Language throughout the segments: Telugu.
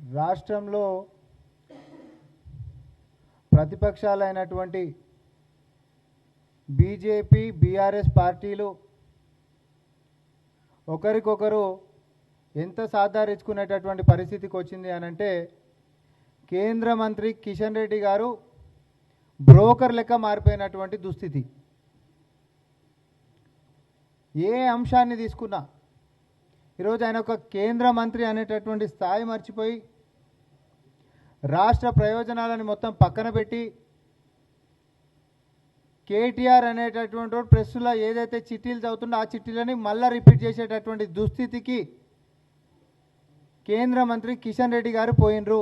రాష్ట్రంలో ప్రతిపక్షాలైనటువంటి బీజేపీ బీఆర్ఎస్ పార్టీలు ఒకరికొకరు ఎంత సాధారించుకునేటటువంటి పరిస్థితికి వచ్చింది అని అంటే కేంద్ర మంత్రి కిషన్ రెడ్డి గారు బ్రోకర్ లెక్క మారిపోయినటువంటి దుస్థితి. ఏ అంశాన్ని తీసుకున్నా ఈరోజు ఆయన ఒక కేంద్ర మంత్రి అనేటటువంటి స్థాయి మర్చిపోయి రాష్ట్ర ప్రయోజనాలని మొత్తం పక్కన పెట్టి కేటీఆర్ అనేటటువంటి వాడు ఏదైతే చిట్టీలు చదువుతుండో ఆ చిట్టీలని మళ్ళా రిపీట్ చేసేటటువంటి దుస్థితికి కేంద్ర మంత్రి కిషన్ రెడ్డి గారు పోయినరు.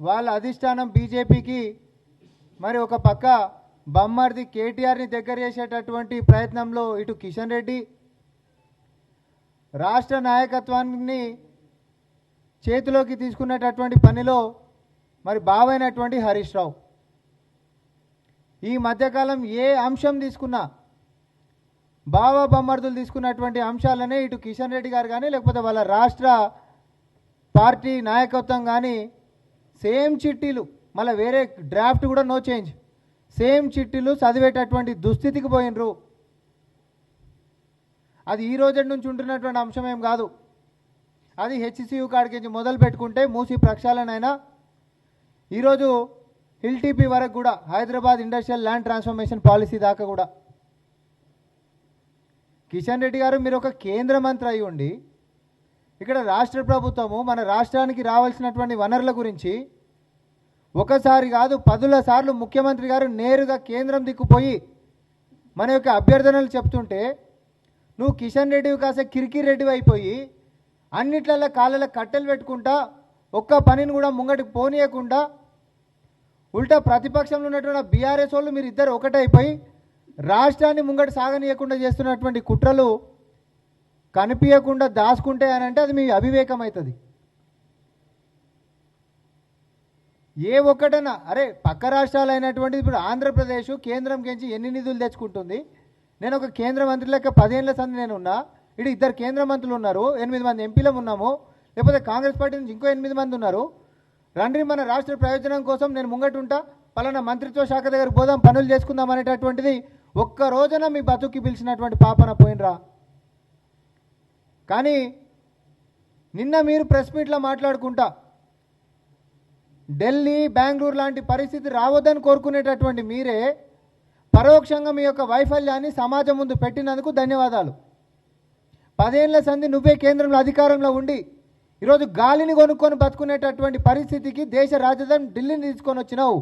వాళ్ళ అధిష్టానం బీజేపీకి మరి ఒక పక్క బొమ్మర్ది కేటీఆర్ని దగ్గర చేసేటటువంటి ప్రయత్నంలో ఇటు కిషన్ రెడ్డి రాష్ట్ర నాయకత్వాన్ని చేతిలోకి తీసుకునేటటువంటి పనిలో మరి బావైనటువంటి హరీష్ రావు. ఈ మధ్యకాలం ఏ అంశం తీసుకున్నా బావ బొమ్మర్దులు తీసుకున్నటువంటి అంశాలనే ఇటు కిషన్ రెడ్డి గారు కానీ లేకపోతే వాళ్ళ రాష్ట్ర పార్టీ నాయకత్వం కానీ సేమ్ చిట్టీలు మళ్ళీ వేరే డ్రాఫ్ట్ కూడా నో చేంజ్. సేమ్ చిట్టీలు చదివేటటువంటి దుస్థితికి పోయినరు. అది ఈ రోజు నుంచి ఉంటున్నటువంటి అంశం ఏం కాదు. అది హెచ్సియు కాడికి నుంచి మొదలు పెట్టుకుంటే మూసి ప్రక్షాళనైనా. ఈరోజు హిల్టీపీ వరకు కూడా Hyderabad industrial land transformation policy దాకా కూడా. కిషన్ రెడ్డి గారు మీరు ఒక కేంద్ర మంత్రి అయి ఉండి ఇక్కడ రాష్ట్ర ప్రభుత్వము మన రాష్ట్రానికి రావాల్సినటువంటి వనరుల గురించి ఒకసారి కాదు పదుల సార్లు ముఖ్యమంత్రి గారు నేరుగా కేంద్రం దిక్కుపోయి మన యొక్క అభ్యర్థనలు చెప్తుంటే నువ్వు కిషన్ రెడ్డివి కాసే కిరికిరి రెడ్డివి అయిపోయి అన్నిట్లలో కాళ్ళలో కట్టెలు పెట్టుకుంటా ఒక్క పనిని కూడా ముంగటికి పోనీయకుండా ఉల్టా ప్రతిపక్షంలో ఉన్నటువంటి బీఆర్ఎస్ వాళ్ళు మీరు ఇద్దరు ఒకటైపోయి రాష్ట్రాన్ని ముంగటి సాగనీయకుండా చేస్తున్నటువంటి కుట్రలు కనిపించకుండా దాచుకుంటే అని అంటే అది మీ అవివేకం అవుతుంది ఏ ఒక్కటైనా అరే పక్క రాష్ట్రాలు అయినటువంటి ఇప్పుడు ఆంధ్రప్రదేశ్ కేంద్రం గురించి ఎన్ని నిధులు తెచ్చుకుంటుంది? నేను ఒక కేంద్ర మంత్రి లెక్క పదేళ్ళ సంది నేను ఉన్నా ఇటు ఇద్దరు కేంద్ర మంత్రులు ఉన్నారు ఎనిమిది మంది ఎంపీలం ఉన్నాము లేకపోతే కాంగ్రెస్ పార్టీ నుంచి ఇంకో ఎనిమిది మంది ఉన్నారు. రండి మన రాష్ట్ర ప్రయోజనం కోసం నేను ముంగట పలానా మంత్రిత్వ శాఖ దగ్గర పోదాం పనులు చేసుకుందాం అనేటటువంటిది ఒక్క రోజున మీ బతుక్కి పిలిచినటువంటి పాపన పోయినరా? కానీ నిన్న మీరు ప్రెస్ మీట్లో మాట్లాడుకుంటా ఢిల్లీ బెంగళూరు లాంటి పరిస్థితి రావద్దని కోరుకునేటటువంటి మీరే పరోక్షంగా మీ యొక్క వైఫల్యాన్ని సమాజం ముందు పెట్టినందుకు ధన్యవాదాలు. పదేళ్ళ సంధి నువ్వే కేంద్రంలో అధికారంలో ఉండి ఈరోజు గాలిని కొనుక్కొని బతుకునేటటువంటి పరిస్థితికి దేశ రాజధాని ఢిల్లీని తీసుకొని వచ్చినావు.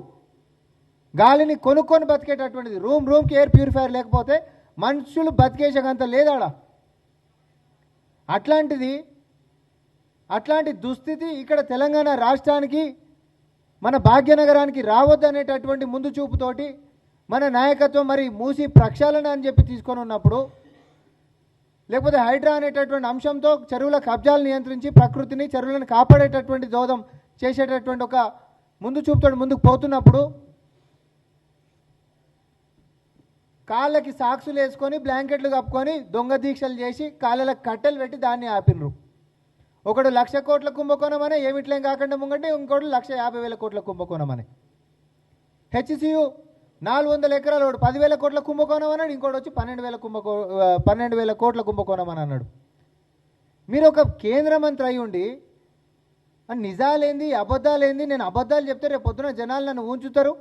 గాలిని కొనుక్కొని బతికేటటువంటిది రూమ్ రూమ్కి ఎయిర్ ప్యూరిఫైయర్ లేకపోతే మనుషులు బతికేసేకంత లేదాడ? అట్లాంటిది అట్లాంటి దుస్థితి ఇక్కడ తెలంగాణ రాష్ట్రానికి మన భాగ్యనగరానికి రావద్దనేటటువంటి ముందు చూపుతోటి మన నాయకత్వం మరి మూసి ప్రక్షాళన అని చెప్పి తీసుకొని ఉన్నప్పుడు లేకపోతే హైడ్రా అనేటటువంటి అంశంతో చెరువుల కబ్జాలు నియంత్రించి ప్రకృతిని చెరువులను కాపాడేటటువంటి దోదం చేసేటటువంటి ఒక ముందు చూపుతో ముందుకు పోతున్నప్పుడు కాళ్ళకి సాక్సులు వేసుకొని బ్లాంకెట్లు కప్పుకొని దొంగ దీక్షలు చేసి కాళ్ళలకు కట్టెలు పెట్టి దాన్ని ఆపినరు ఒకడు లక్ష కోట్ల కుంభకోణం అనే ఏమిట్లేం కాకుండా ముంగంటే ఇంకోటి లక్ష యాభై వేల కోట్ల కుంభకోణం అని హెచ్సియు నాలుగు వందల ఎకరాలు ఒకటి పదివేల కోట్ల కుంభకోణం అన్నాడు ఇంకోటి వచ్చి పన్నెండు వేల కుంభకో పన్నెండు వేల కోట్ల కుంభకోణం అని అన్నాడు మీరు ఒక కేంద్ర మంత్రి అయి ఉండి నిజాలేంది అబద్ధాలేంది నేను అబద్ధాలు చెప్తే రేపు పొద్దున జనాలు నన్ను ఉంచుతారు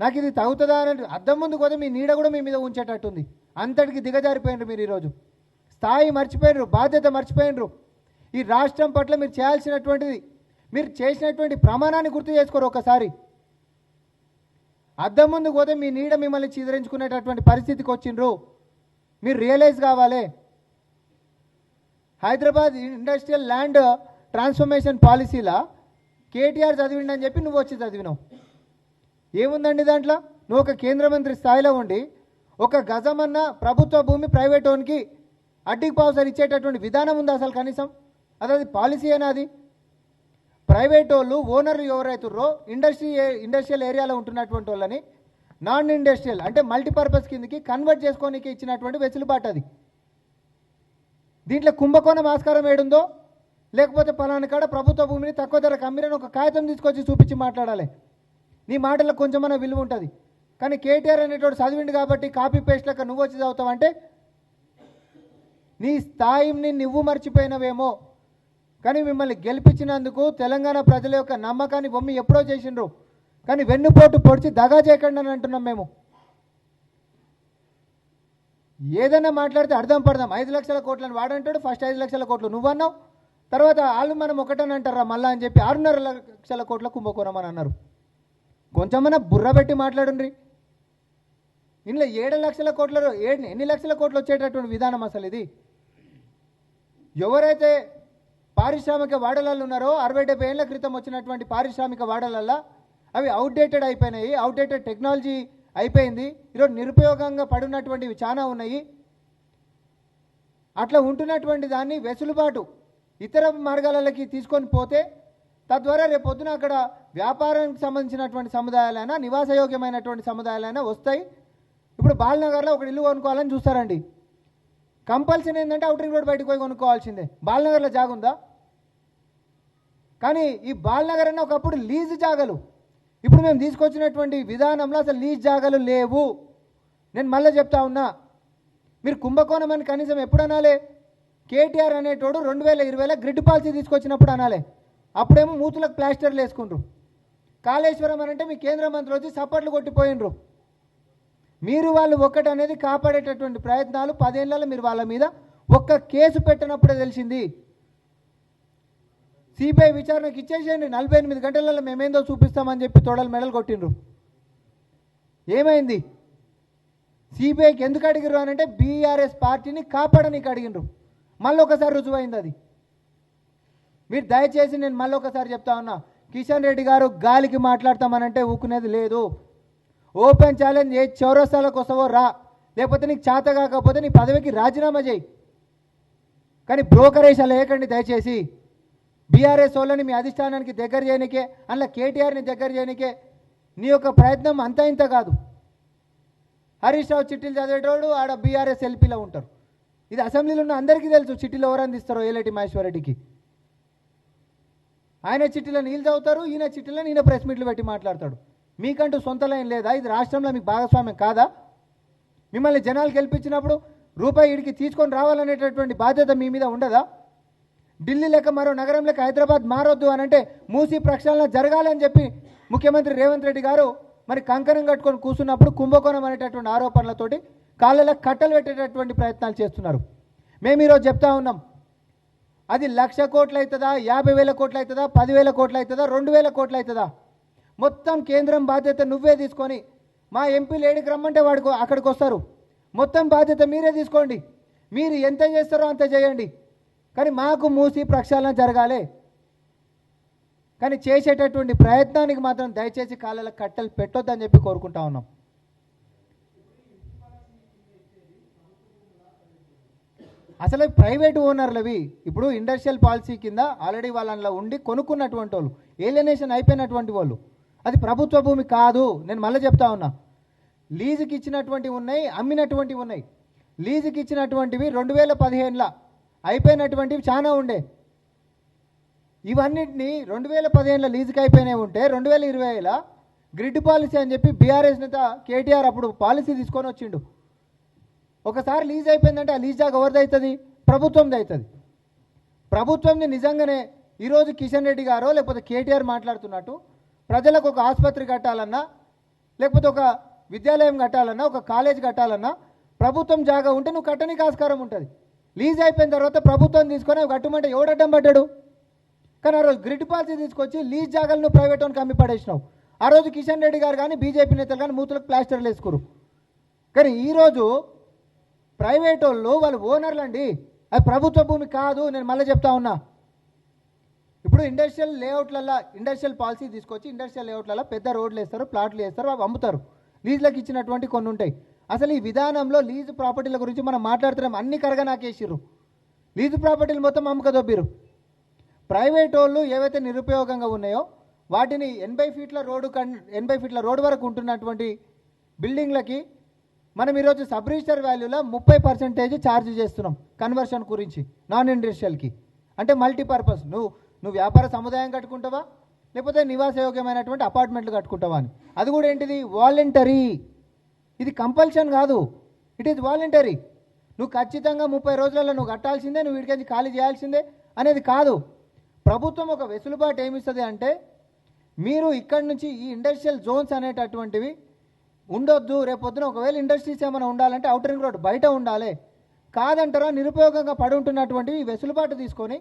నాకు ఇది తగుతుందా? అని అద్దం ముందు కూడా మీ నీడ కూడా మీ మీద ఉంచేటట్టుంది అంతటికి దిగజారిపోయినరు మీరు ఈరోజు. స్థాయి మర్చిపోయినరు బాధ్యత మర్చిపోయినరు. ఈ రాష్ట్రం పట్ల మీరు చేయాల్సినటువంటిది మీరు చేసినటువంటి ప్రమాణాన్ని గుర్తు చేసుకోరు ఒకసారి. అద్దం ముందు పోతే మీ నీడ మిమ్మల్ని చిదరించుకునేటటువంటి పరిస్థితికి వచ్చిండ్రు. మీరు రియలైజ్ కావాలి. హైదరాబాద్ ఇండస్ట్రియల్ ల్యాండ్ ట్రాన్స్ఫర్మేషన్ పాలసీలా కేటీఆర్ చదివిండని చెప్పి నువ్వు వచ్చి చదివినావు. ఏముందండి దాంట్లో? నువ్వు ఒక కేంద్ర మంత్రి స్థాయిలో ఉండి ఒక గజమన్న ప్రభుత్వ భూమి ప్రైవేట్ ఓన్కి అడ్డికి పావుసారి ఇచ్చేటటువంటి విధానం ఉంది అసలు కనీసం? అది అది పాలసీ అయినా అది? ప్రైవేట్ వాళ్ళు ఓనర్లు ఎవరైతుర్రో ఇండస్ట్రీ ఇండస్ట్రియల్ ఏరియాలో ఉంటున్నటువంటి వాళ్ళని నాన్ ఇండస్ట్రియల్ అంటే మల్టీపర్పస్ కిందకి కన్వర్ట్ చేసుకోనికి ఇచ్చినటువంటి వెసులుబాటు అది. దీంట్లో కుంభకోణం ఆస్కారం ఏడుందో లేకపోతే పలానా కాడ ప్రభుత్వ భూమిని తక్కువ ధరకు అమ్మిరని ఒక కాగితం తీసుకొచ్చి చూపించి మాట్లాడాలి. నీ మాటలకు కొంచెమన్నా విలువ ఉంటుంది. కానీ కేటీఆర్ అనేటోడు చదివిండు కాబట్టి కాపీ పేస్ట్ లెక్క నువ్వు వచ్చి చదువుతావంటే నీ స్థాయిని నువ్వు మర్చిపోయినవేమో కానీ మిమ్మల్ని గెలిపించినందుకు తెలంగాణ ప్రజల యొక్క నమ్మకాన్ని బొమ్మి ఎప్పుడో చేసిండ్రు. కానీ వెన్నుపోటు పొడిచి దగా చేయకండి అని అంటున్నాం మేము. ఏదైనా మాట్లాడితే అర్థం పడదాం. ఐదు లక్షల కోట్లని వాడంటాడు ఫస్ట్ ఐదు లక్షల కోట్లు నువ్వన్నావు తర్వాత వాళ్ళు మనం ఒకటని అంటారా మళ్ళా అని చెప్పి ఆరున్నర లక్షల కోట్ల కుంభకోణం అని అన్నారు. కొంచెమన్నా బుర్ర పెట్టి మాట్లాడండి ఇందులో ఏడు లక్షల కోట్ల ఏడు ఎన్ని లక్షల కోట్లు వచ్చేటటువంటి విధానం అసలు ఇది? ఎవరైతే పారిశ్రామిక వాడలాలు ఉన్నారో అరవై డెబ్బై ఏళ్ళ క్రితం వచ్చినటువంటి పారిశ్రామిక వాడలల్లా అవి అవుట్డేటెడ్ అయిపోయినాయి. అవుట్డేటెడ్ టెక్నాలజీ అయిపోయింది. ఈరోజు నిరుపయోగంగా పడినటువంటివి చాలా ఉన్నాయి. అట్లా ఉంటున్నటువంటి దాన్ని వెసులుబాటు ఇతర మార్గాలకి తీసుకొని పోతే తద్వారా రేపు పొద్దున అక్కడ వ్యాపారానికి సంబంధించినటువంటి సముదాయాలైనా నివాసయోగ్యమైనటువంటి సముదాయాలైనా వస్తాయి. ఇప్పుడు బాలనగర్లో ఒక ఇల్లు కొనుక్కోవాలని చూస్తారండి. కంపల్సరీ ఏంటంటే అవుటరింగ్ రోడ్ బయటకు పోయి కొనుక్కోవాల్సిందే. బాలనగర్లో జాగుందా కానీ ఈ బాలనగర్ అన్న ఒకప్పుడు లీజు జాగలు. ఇప్పుడు మేము తీసుకొచ్చినటువంటి విధానంలో అసలు లీజ్ జాగలు లేవు. నేను మళ్ళీ చెప్తా ఉన్నా మీరు కుంభకోణం అని కనీసం ఎప్పుడు అనాలే? కేటీఆర్ అనేటోడు రెండు వేల ఇరవైలో గ్రిడ్ పాలసీ తీసుకొచ్చినప్పుడు అనాలే. అప్పుడేమో మూతులకు ప్లాస్టర్లు వేసుకుండ్రు. కాళేశ్వరం అని అంటే మీ కేంద్ర మంత్రులు వచ్చి సప్పట్లు కొట్టిపోయినరు మీరు వాళ్ళు ఒక్కటి అనేది కాపాడేటటువంటి ప్రయత్నాలు పదేళ్ళలో మీరు వాళ్ళ మీద ఒక్క కేసు పెట్టినప్పుడే తెలిసింది. సిబిఐ విచారణకు ఇచ్చేసేయండి. నలభై ఎనిమిది గంటలలో మేమేందో చూపిస్తామని చెప్పి తోడలు మెడలు కొట్టిండ్రు. ఏమైంది? సిబిఐకి ఎందుకు అడిగిరు అని అంటే బీఆర్ఎస్ పార్టీని కాపాడనీకి అడిగినరు మళ్ళీ ఒకసారి రుజువైంది అది. మీరు దయచేసి నేను మళ్ళీ ఒకసారి చెప్తా ఉన్నా కిషన్ రెడ్డి గారు గాలికి మాట్లాడతామనంటే ఊకునేది లేదు. ఓపెన్ ఛాలెంజ్ ఏ చౌరస్తాలకు వస్తావో రా. లేకపోతే నీకు చేత కాకపోతే నీ పదవికి రాజీనామా చేయి. కానీ బ్రోకరేషాలు వేయకండి దయచేసి. బీఆర్ఎస్ వాళ్ళని మీ అధిష్టానానికి దగ్గర చేయనికే అందులో కేటీఆర్ని దగ్గర చేయనికే నీ యొక్క ప్రయత్నం అంతా ఇంత కాదు. హరీష్ రావు చిట్టీలు చదివేటోడు ఆడ బీఆర్ఎస్ ఎల్పీలో ఉంటారు. ఇది అసెంబ్లీలో ఉన్న అందరికీ తెలుసు చిట్టీలు ఎవరు అందిస్తారో ఏలటి మహేశ్వరరెడ్డికి ఆయన చిట్టీలను నీళ్ళు చదువుతారు ఈయన చిట్టీలో ఈయన ప్రెస్ మీట్లు పెట్టి మాట్లాడతాడు. మీకంటూ సొంత లైన్ లేదా? ఇది రాష్ట్రంలో మీకు భాగస్వామ్యం కాదా? మిమ్మల్ని జనాలు గెలిపించినప్పుడు రూపాయి ఇడికి తీసుకొని రావాలనేటటువంటి బాధ్యత మీ మీద ఉండదా? ఢిల్లీ లెక్క మరో నగరం లెక్క హైదరాబాద్ మారొద్దు అని అంటే మూసి ప్రక్షాళన జరగాలని చెప్పి ముఖ్యమంత్రి రేవంత్ రెడ్డి గారు మరి కంకణం కట్టుకొని కూర్చున్నప్పుడు కుంభకోణం అనేటటువంటి ఆరోపణలతోటి కాళ్ళలో కట్టలు పెట్టేటటువంటి ప్రయత్నాలు చేస్తున్నారు. మేము ఈరోజు చెప్తా ఉన్నాం. అది లక్ష కోట్లు అవుతుందా? యాభై వేల కోట్లు అవుతుందా? పదివేల కోట్లు అవుతుందా? రెండు వేల కోట్లు అవుతుందా? మొత్తం కేంద్రం బాధ్యత నువ్వే తీసుకొని మా ఎంపీలు ఏడికి రమ్మంటే వాడికి అక్కడికి వస్తారు. మొత్తం బాధ్యత మీరే తీసుకోండి. మీరు ఎంత చేస్తారో అంత చేయండి. కానీ మాకు మూసి ప్రక్షాళన జరగాలి. కానీ చేసేటటువంటి ప్రయత్నానికి మాత్రం దయచేసి కాళ్ళలకు కట్టెలు పెట్టొద్దని చెప్పి కోరుకుంటా ఉన్నాం. అసలు ప్రైవేట్ ఓనర్లవి ఇప్పుడు ఇండస్ట్రియల్ పాలసీ కింద ఆల్రెడీ వాళ్ళలో ఉండి కొనుక్కున్నటువంటి వాళ్ళు ఏలినేషన్ అయిపోయినటువంటి వాళ్ళు. అది ప్రభుత్వ భూమి కాదు. నేను మళ్ళీ చెప్తా ఉన్నా. లీజుకి ఇచ్చినటువంటివి ఉన్నాయి అమ్మినటువంటివి ఉన్నాయి. లీజుకి ఇచ్చినటువంటివి రెండు వేల పదిహేనులో అయిపోయినటువంటివి చాలా ఉండే. ఇవన్నిటిని రెండు వేల పదిహేనులో లీజుకి అయిపోయినాయి ఉంటే రెండు వేల ఇరవైలో గ్రిడ్ పాలసీ అని చెప్పి బీఆర్ఎస్ నేత కేటీఆర్ అప్పుడు పాలసీ తీసుకొని వచ్చిండు. ఒకసారి లీజ్ అయిపోయిందంటే ఆ లీజ్ దాకా ఎవరిదవుతుంది ప్రభుత్వంది అవుతుంది. ప్రభుత్వంని నిజంగానే ఈరోజు కిషన్ రెడ్డి గారో లేకపోతే కేటీఆర్ మాట్లాడుతున్నట్టు ప్రజలకు ఒక ఆసుపత్రి కట్టాలన్నా లేకపోతే ఒక విద్యాలయం కట్టాలన్నా ఒక కాలేజ్ కట్టాలన్నా ప్రభుత్వం జాగా ఉంటే నువ్వు కట్టనికి ఆస్కారం ఉంటుంది. లీజ్ అయిపోయిన తర్వాత ప్రభుత్వం తీసుకొని అవి కట్టమంటే ఎవడడ్డం పడ్డాడు? కానీ ఆ రోజు గ్రిడ్ పాలసీ తీసుకొచ్చి లీజ్ జాగాలను ప్రైవేట్ వాళ్ళకి అమ్మి పడేసినావు. ఆ రోజు కిషన్ రెడ్డి గారు కానీ బీజేపీ నేతలు కానీ మూతులకు ప్లాస్టర్లు వేసుకోరు. కానీ ఈరోజు ప్రైవేట్ వాళ్ళు వాళ్ళు ఓనర్లు అండి అది ప్రభుత్వ భూమి కాదు నేను మళ్ళీ చెప్తా ఉన్నా. ఇప్పుడు ఇండస్ట్రియల్ లేఅవుట్లలో ఇండస్ట్రియల్ పాలసీ తీసుకొచ్చి ఇండస్ట్రియల్ లేఅవుట్లలో పెద్ద రోడ్లు వేస్తారు ప్లాట్లు వేస్తారు అవి అమ్ముతారు. లీజులకు ఇచ్చినటువంటి కొన్ని ఉంటాయి. అసలు ఈ విధానంలో లీజు ప్రాపర్టీల గురించి మనం మాట్లాడుతున్నాం. అన్ని కరగా నాకేసిర్రు లీజు ప్రాపర్టీలు మొత్తం అమ్మకదొబ్బిరు ప్రైవేట్ వాళ్ళు ఏవైతే నిరుపయోగంగా ఉన్నాయో వాటిని ఎనభై ఫీట్ల రోడ్డు కన్ ఎనభై ఫీట్ల రోడ్డు వరకు ఉంటున్నటువంటి బిల్డింగ్లకి మనం ఈరోజు సబ్ రిజిస్టర్ వాల్యూలో ముప్పై పర్సెంటేజ్ ఛార్జ్ చేస్తున్నాం కన్వర్షన్ గురించి నాన్ ఇండస్ట్రియల్కి అంటే మల్టీపర్పస్. నువ్వు నువ్వు వ్యాపార సముదాయం కట్టుకుంటావా? లేకపోతే నివాసయోగ్యమైనటువంటి అపార్ట్మెంట్లు కట్టుకుంటావా అని. అది కూడా ఏంటిది? వాలంటరీ. ఇది కంపల్షన్ కాదు. ఇట్ ఈజ్ వాలంటరీ నువ్వు ఖచ్చితంగా ముప్పై రోజులలో నువ్వు కట్టాల్సిందే నువ్వు వీడికి ఖాళీ చేయాల్సిందే అనేది కాదు. ప్రభుత్వం ఒక వెసులుబాటు ఏమిస్తుంది అంటే మీరు ఇక్కడి నుంచి ఈ ఇండస్ట్రియల్ జోన్స్ అనేటటువంటివి ఉండొద్దు రేపొద్దున ఒకవేళ ఇండస్ట్రీస్ ఏమైనా ఉండాలంటే అవుటర్ రింగ్ రోడ్ బయట ఉండాలి. కాదంటారా? నిరుపయోగంగా పడి ఉంటున్నటువంటివి ఈ వెసులుబాటు తీసుకొని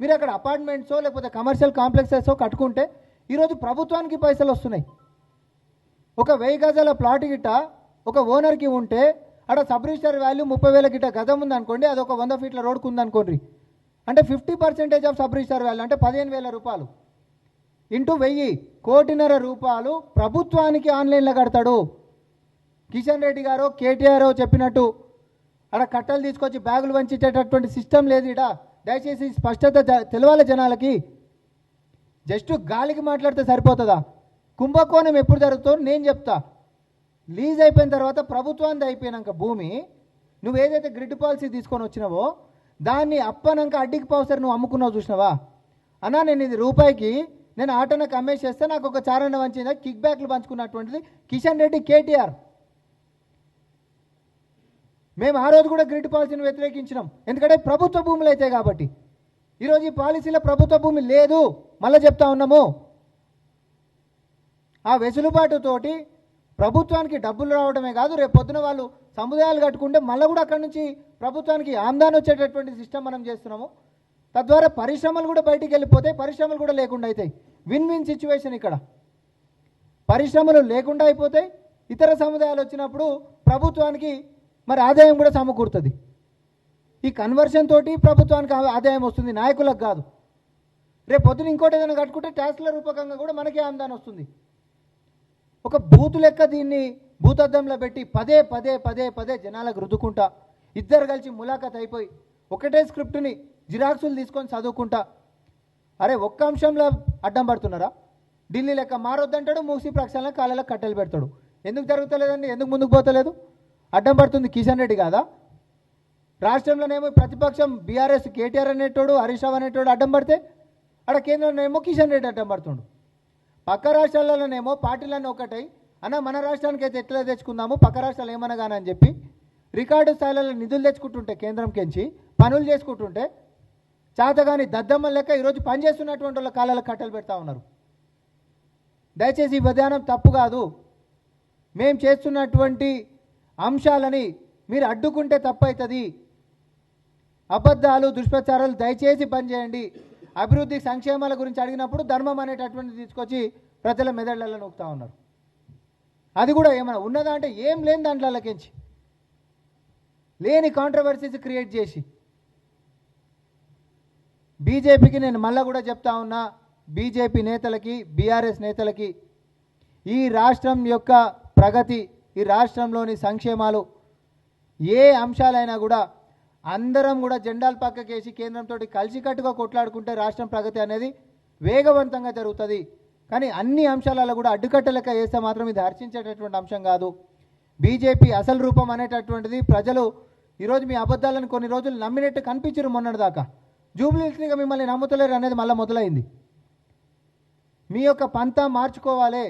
మీరు అక్కడ అపార్ట్మెంట్సో లేకపోతే కమర్షియల్ కాంప్లెక్సెస్ కట్టుకుంటే ఈరోజు ప్రభుత్వానికి పైసలు వస్తున్నాయి. ఒక వెయ్యి గజాల ప్లాట్ గిట్ట ఒక ఓనర్కి ఉంటే అక్కడ సబ్ రిజిస్టర్ వాల్యూ ముప్పై వేల గిట్ట గజం ఉందనుకోండి అది ఒక వంద ఫీట్ల రోడ్కు ఉందనుకోండి. అంటే fifty percentage of sub register value అంటే పదిహేను వేల రూపాయలు. ఇంటూ వెయ్యి కోటిన్నర రూపాయలు ప్రభుత్వానికి ఆన్లైన్లో కడతాడు. కిషన్ రెడ్డి గారు కేటీఆర్ చెప్పినట్టు అక్కడ కట్టలు తీసుకొచ్చి బ్యాగులు వంచేటటువంటి సిస్టమ్ లేదు ఇడా దయచేసి స్పష్టత తెలవాలి జనాలకి. జస్ట్ గాలికి మాట్లాడితే సరిపోతుందా? కుంభకోణం ఎప్పుడు జరుగుతుందో నేను చెప్తా. లీజ్ అయిపోయిన తర్వాత ప్రభుత్వానికి అయిపోయినాక భూమి నువ్వు ఏదైతే గ్రిడ్ పాలసీ తీసుకొని వచ్చినావో దాన్ని అప్పనాక అడ్డికి పావుసరి నువ్వు అమ్ముకున్నావు చూసినావా? అన్నా నేను ఇది రూపాయికి నేను ఆటోనకు అమ్మేసేస్తే నాకు ఒక చారణ వంచిందా? కిక్ బ్యాక్లు పంచుకున్నటువంటిది కిషన్ రెడ్డి కేటీఆర్. మేము ఆ రోజు కూడా గ్రిడ్ పాలసీని వ్యతిరేకించినాం. ఎందుకంటే ప్రభుత్వ భూములు అయితే కాబట్టి. ఈరోజు ఈ పాలసీలో ప్రభుత్వ భూమి లేదు. మళ్ళీ చెప్తా ఉన్నాము. ఆ వెసులుబాటుతోటి ప్రభుత్వానికి డబ్బులు రావడమే కాదు రేపు పొద్దున వాళ్ళు సముదాయాలు కట్టుకుంటే మళ్ళీ కూడా అక్కడి నుంచి ప్రభుత్వానికి ఆమ్దాన్ వచ్చేటటువంటి సిస్టమ్ మనం చేస్తున్నాము. తద్వారా పరిశ్రమలు కూడా బయటికి వెళ్ళిపోతాయి పరిశ్రమలు కూడా లేకుండా అవుతాయి విన్ విన్ సిచ్యువేషన్ ఇక్కడ. పరిశ్రమలు లేకుండా అయిపోతాయి. ఇతర సముదాయాలు వచ్చినప్పుడు ప్రభుత్వానికి మరి ఆదాయం కూడా సమకూరుతుంది. ఈ కన్వర్షన్ తోటి ప్రభుత్వానికి ఆదాయం వస్తుంది నాయకులకు కాదు. రేపు పొద్దున ఇంకోటి ఏదైనా కట్టుకుంటే ట్యాక్స్ల రూపకంగా కూడా మనకే ఆమ్దాని వస్తుంది. ఒక బూతు లెక్క దీన్ని భూతద్దంలో పెట్టి పదే పదే పదే పదే జనాలకు రుద్దుకుంటా ఇద్దరు కలిసి ములాఖత్ అయిపోయి ఒకటే స్క్రిప్ట్ని జిరాక్సులు తీసుకొని చదువుకుంటా. అరే ఒక్క అంశంలో అడ్డం పడుతున్నారా? ఢిల్లీ లెక్క మారొద్దంటాడు మూసి ప్రక్షాళన కాళ్ళలో కట్టెలు పెడతాడు. ఎందుకు జరుగుతలేదండి? ఎందుకు ముందుకు పోతలేదు? అడ్డం పడుతుంది కిషన్ రెడ్డి కాదా? రాష్ట్రంలోనేమో ప్రతిపక్షం బీఆర్ఎస్ కేటీఆర్ అనేటోడు హరీష్ రావు అనేటోడు అడ్డం పడితే అక్కడ కేంద్రంలోనేమో కిషన్ రెడ్డి అడ్డం పడుతుండు. పక్క రాష్ట్రాలలోనేమో పార్టీలన్నీ ఒకటై అన్న మన రాష్ట్రానికి అయితే ఎట్లా తెచ్చుకుందాము పక్క రాష్ట్రాలు ఏమనగానని అని చెప్పి రికార్డు స్థాయిలలో నిధులు తెచ్చుకుంటుంటే కేంద్రం కెంచి పనులు చేసుకుంటుంటే చేతగాని దద్దమ్మ లెక్క ఈరోజు పనిచేస్తున్నటువంటి వాళ్ళ కాళ్ళలో కట్టెలు పెడతా ఉన్నారు. దయచేసి ఈ విధానం తప్పు కాదు. మేము చేస్తున్నటువంటి అంశాలని మీరు అడ్డుకుంటే తప్పవుతుంది అబద్ధాలు దుష్ప్రచారాలు దయచేసి పనిచేయండి. అభివృద్ధి సంక్షేమాల గురించి అడిగినప్పుడు ధర్మం అనేటటువంటిది తీసుకొచ్చి ప్రజల మెదళ్ళలో నొక్కుతా ఉన్నారు. అది కూడా ఏమైనా ఉన్నదా అంటే ఏం లేని దాంట్లోకించి లేని కాంట్రవర్సీస్ క్రియేట్ చేసి. బీజేపీకి నేను మళ్ళీ కూడా చెప్తా ఉన్నా బీజేపీ నేతలకి బీఆర్ఎస్ నేతలకి ఈ రాష్ట్రం యొక్క ప్రగతి ఈ రాష్ట్రంలోని సంక్షేమాలు ఏ అంశాలైనా కూడా అందరం కూడా జెండాలు పక్కకేసి కేంద్రంతో కలిసికట్టుగా కొట్లాడుకుంటే రాష్ట్రం ప్రగతి అనేది వేగవంతంగా జరుగుతుంది. కానీ అన్ని అంశాలలో కూడా అడ్డుకట్టలెక్క వేస్తే మాత్రం ఇది హర్షించేటటువంటి అంశం కాదు. బీజేపీ అసలు రూపం అనేటటువంటిది ప్రజలు ఈరోజు మీ అబద్ధాలను కొన్ని రోజులు నమ్మినట్టు కనిపించరు మొన్నటిదాకా. జూబ్లీస్గా మిమ్మల్ని నమ్ముతలేరు అనేది మళ్ళీ మొదలైంది. మీ యొక్క పంతా మార్చుకోవాలి.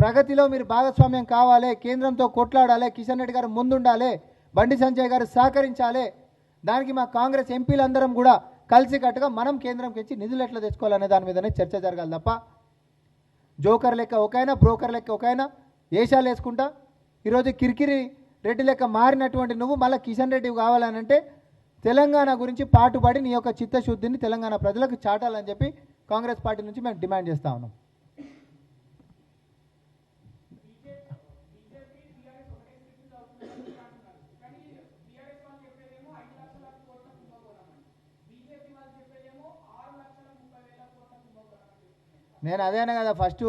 ప్రగతిలో మీరు భాగస్వామ్యం కావాలి కేంద్రంతో కొట్లాడాలి కిషన్ రెడ్డి గారు ముందుండాలి బండి సంజయ్ గారు సహకరించాలి దానికి మా కాంగ్రెస్ ఎంపీలందరం కూడా కలిసికట్టుగా మనం కేంద్రంకి ఇచ్చి నిధులు ఎట్లా తెచ్చుకోవాలనే దాని మీదనే చర్చ జరగాలి తప్ప. జోకర్ లెక్క ఒకైనా బ్రోకర్ లెక్క ఒకైనా ఏషాలు వేసుకుంటా ఈరోజు కిరికిరి రెడ్డి లెక్క మారినటువంటి నువ్వు మళ్ళీ కిషన్ రెడ్డి కావాలనంటే తెలంగాణ గురించి పాటుపడి నీ యొక్క చిత్తశుద్ధిని తెలంగాణ ప్రజలకు చాటాలని చెప్పి కాంగ్రెస్ పార్టీ నుంచి మేము డిమాండ్ చేస్తా ఉన్నాం. నేను అదేనా కదా ఫస్ట్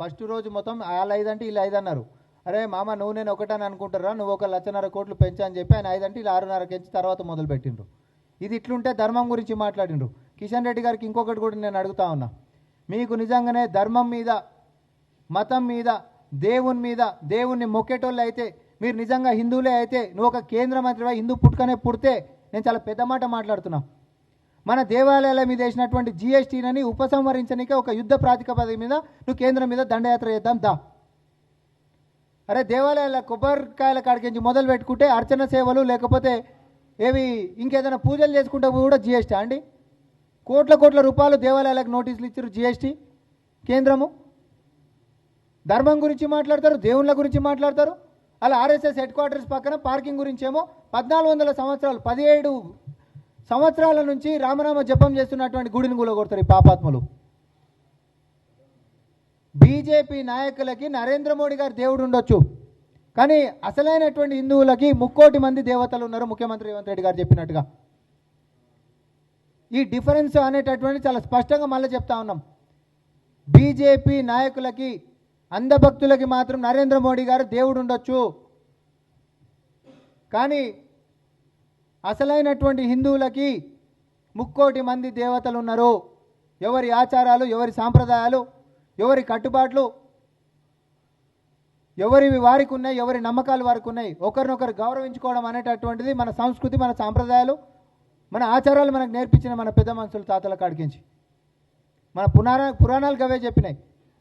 ఫస్ట్ రోజు మొత్తం వాళ్ళు ఐదు అంటే వీళ్ళు ఐదు అన్నారు. అరే మామ నువ్వు నేను ఒకటని అనుకుంటారా? నువ్వు ఒక లక్షన్నర కోట్లు పెంచా అని చెప్పి ఆయన ఐదంటే అంటే వీళ్ళు ఆరున్నర పెంచి తర్వాత మొదలు పెట్టిండ్రు. ఇది ఇట్లుంటే ధర్మం గురించి మాట్లాడిండ్రు. కిషన్ రెడ్డి గారికి ఇంకొకటి కూడా నేను అడుగుతా ఉన్నా. మీకు నిజంగానే ధర్మం మీద మతం మీద దేవుని మీద దేవుణ్ణి మొక్కేటోళ్ళు అయితే మీరు నిజంగా హిందువులే అయితే నువ్వు ఒక కేంద్ర మంత్రివా హిందూ పుట్టుకనే పుడితే నేను చాలా పెద్ద మాట మాట్లాడుతున్నా. మన దేవాలయాల మీద వేసినటువంటి జిఎస్టీనని ఉపసంహరించడానికి ఒక యుద్ధ ప్రాతిపదిక మీద నువ్వు కేంద్రం మీద దండయాత్ర చేద్దాం దా. అరే దేవాలయాల కొబ్బరికాయల కాడికి మొదలు పెట్టుకుంటే అర్చన సేవలు లేకపోతే ఏవి ఇంకేదైనా పూజలు చేసుకుంటే కూడా జిఎస్టీ అండి? కోట్ల కోట్ల రూపాయలు దేవాలయాలకు నోటీసులు ఇచ్చారు జిఎస్టీ కేంద్రము. ధర్మం గురించి మాట్లాడతారు దేవుళ్ళ గురించి మాట్లాడతారు. అలా ఆర్ఎస్ఎస్ హెడ్ క్వార్టర్స్ పక్కన పార్కింగ్ గురించి ఏమో పద్నాలుగు వందల సంవత్సరాలు పదిహేడు సంవత్సరాల నుంచి రామనామ జపం చేస్తున్నటువంటి గుడిని కూలగొడతారు ఈ పాపాత్మలు. బీజేపీ నాయకులకి నరేంద్ర మోడీ గారు దేవుడు ఉండొచ్చు. కానీ అసలైనటువంటి హిందువులకి ముక్కోటి మంది దేవతలు ఉన్నారు ముఖ్యమంత్రి రేవంత్ రెడ్డి గారు చెప్పినట్టుగా. ఈ డిఫరెన్స్ అనేటటువంటి చాలా స్పష్టంగా మళ్ళీ చెప్తా ఉన్నాం. బీజేపీ నాయకులకి అంధభక్తులకి మాత్రం నరేంద్ర మోడీ గారు దేవుడు ఉండొచ్చు. కానీ అసలైనటువంటి హిందువులకి ముక్కోటి మంది దేవతలు ఉన్నారు. ఎవరి ఆచారాలు ఎవరి సాంప్రదాయాలు ఎవరి కట్టుబాట్లు ఎవరివి వారికి ఉన్నాయి ఎవరి నమ్మకాలు వారికి ఉన్నాయి ఒకరినొకరు గౌరవించుకోవడం అనేటటువంటిది మన సంస్కృతి మన సాంప్రదాయాలు మన ఆచారాలు మనకు నేర్పించిన మన పెద్ద మనుషులు తాతల కాడికించి. మన పురాణ పురాణాలు గవే చెప్పినాయి.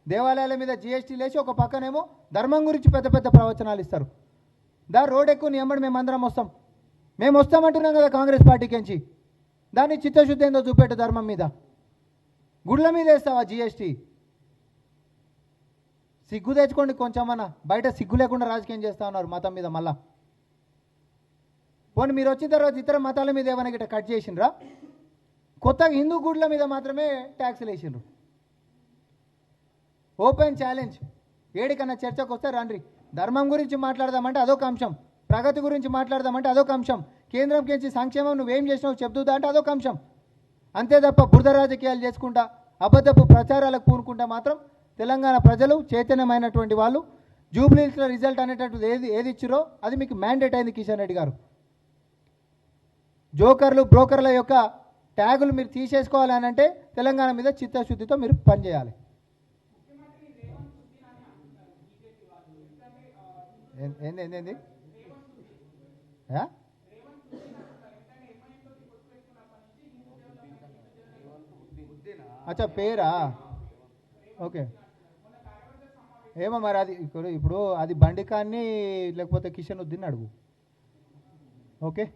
దేవాలయాల మీద జిఎస్టీ లేచి ఒక పక్కనేమో ధర్మం గురించి పెద్ద పెద్ద ప్రవచనాలు ఇస్తారు. దా రోడ్ ఎక్కువ నీ మేము అందరం వస్తాం. మేము వస్తామంటున్నాం కదా కాంగ్రెస్ పార్టీకి నుంచి దాన్ని చిత్తశుద్ధి ఏందో చూపెట్టు ధర్మం మీద. గుడ్ల మీద వేస్తావా జిఎస్టీ సిగ్గు తెచ్చుకోండి కొంచెమన్నా. బయట సిగ్గు లేకుండా రాజకీయం చేస్తా ఉన్నారు మతం మీద మళ్ళా. పోనీ మీరు వచ్చిన తర్వాత ఇతర మతాల మీద ఏమైనా గిట్ట కట్ చేసిండ్రా? కొత్తగా హిందూ గుడ్ల మీద మాత్రమే ట్యాక్స్లు వేసిండ్రు ఓపెన్ ఛాలెంజ్ ఏడికన్నా చర్చకు వస్తే రండి. ధర్మం గురించి మాట్లాడదామంటే అదొక అంశం. ప్రగతి గురించి మాట్లాడదామంటే అదొక అంశం. కేంద్రం కించి సంక్షేమం నువ్వేం చేసినావు చెబుతుందా అంటే అదొక అంశం. అంతే తప్ప బురద రాజకీయాలు చేసుకుంటా అబద్ధపు ప్రచారాలకు పూనుకుంటా మాత్రం తెలంగాణ ప్రజలు చైతన్యమైనటువంటి వాళ్ళు. జూబ్లీస్లో రిజల్ట్ అనేటటువంటిది ఏది ఏది ఇచ్చిరో అది మీకు మ్యాండేట్ అయింది కిషన్ రెడ్డి గారు. జోకర్లు బ్రోకర్ల యొక్క ట్యాగులు మీరు తీసేసుకోవాలి అని అంటే తెలంగాణ మీద చిత్తశుద్ధితో మీరు పనిచేయాలి. ఏంది ఏంది? అచ్చా పేరా? ఓకే. ఏమో మరి అది ఇప్పుడు ఇప్పుడు అది బండికాన్ని లేకపోతే కిషన్ ఉద్దీన్ అడుగు. ఓకే?